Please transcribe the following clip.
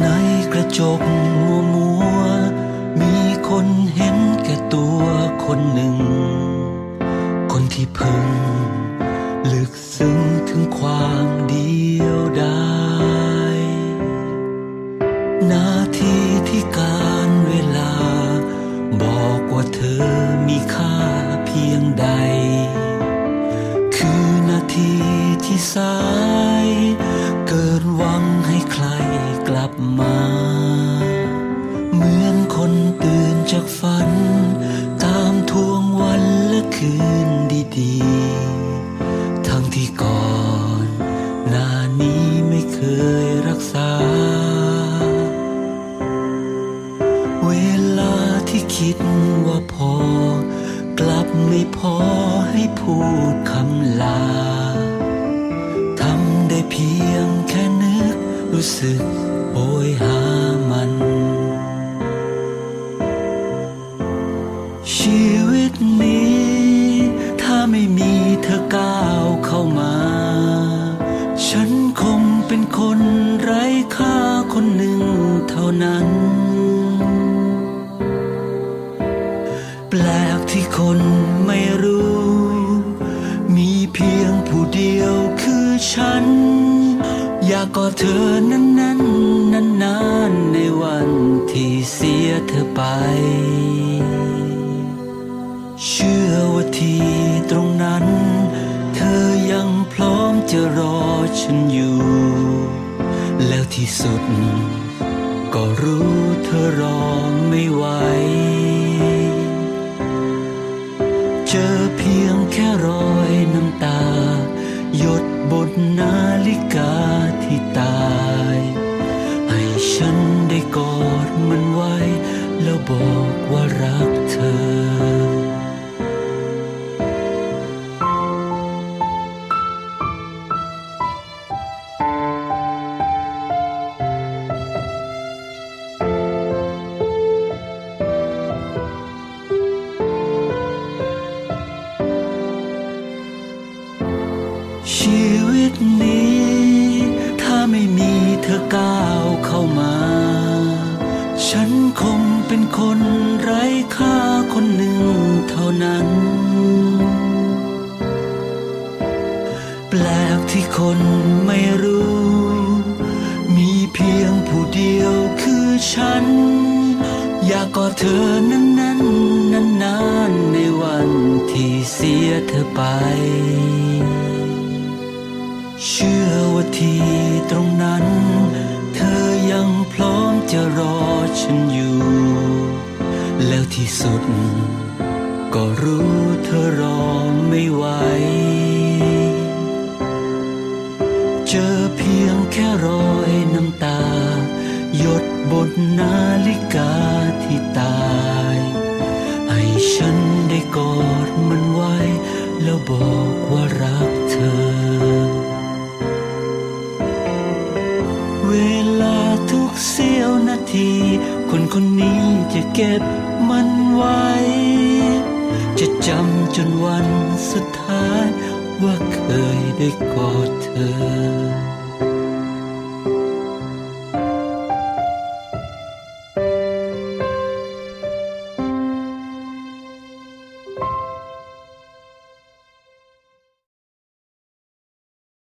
ในกระจกมัวมัว มีคนเห็นแก่ตัวคนหนึ่ง คนที่พึง ลึกซึ้งถึงความเดียวดายนาทีที่การเวลา บอกว่าเธอมีค่าเพียงใด คือนาทีที่สา มา เหมือนคนตื่นจากฝัน ตามทวงวันและคืนดีๆ ทั้งที่ก่อนหน้านี้ไม่เคยรักษา เวลาที่คิดว่าพอ กลับไม่พอให้พูดคำลา ทำได้เพียงแค่นึกรู้สึก โบยหามัน ชีวิตนี้ ถ้าไม่มีเธอก้าวเข้ามา ฉันคงเป็นคนไร้ค่าคนหนึ่งเท่านั้น แปลกที่คนไม่รู้ มีเพียงผู้เดียวคือฉัน อยากกอดเธอนั้นนั้นนานนานในวันที่เสียเธอไป เชื่อว่าที่ตรงนั้น เธอยังพร้อมจะรอฉันอยู่ แล้วที่สุด ก็รู้เธอรอไม่ไหวเจอเพียงแค่รอยน้ำตา หยดบนนาฬิกา ชีวิตนี้ ถ้าไม่มีเธอก้าวเข้ามา ฉันคงเป็นคนไร้ค่าคนหนึ่งเท่านั้น แปลกที่คนไม่รู้ มีเพียงผู้เดียวคือฉัน อยากกอดเธอนั้นนั้นนานนานๆในวันที่เสียเธอไป เชื่อว่าที่ตรงนั้น เธอยังพร้อมจะรอฉันอยู่ แล้วที่สุด ก็รู้เธอรอไม่ไหว เจอเพียงแค่รอยน้ำตา หยดบนนาฬิก คนคนนี้จะเก็บมันไว้ จะจำจนวันสุดท้ายว่าเคยได้กอดเธอ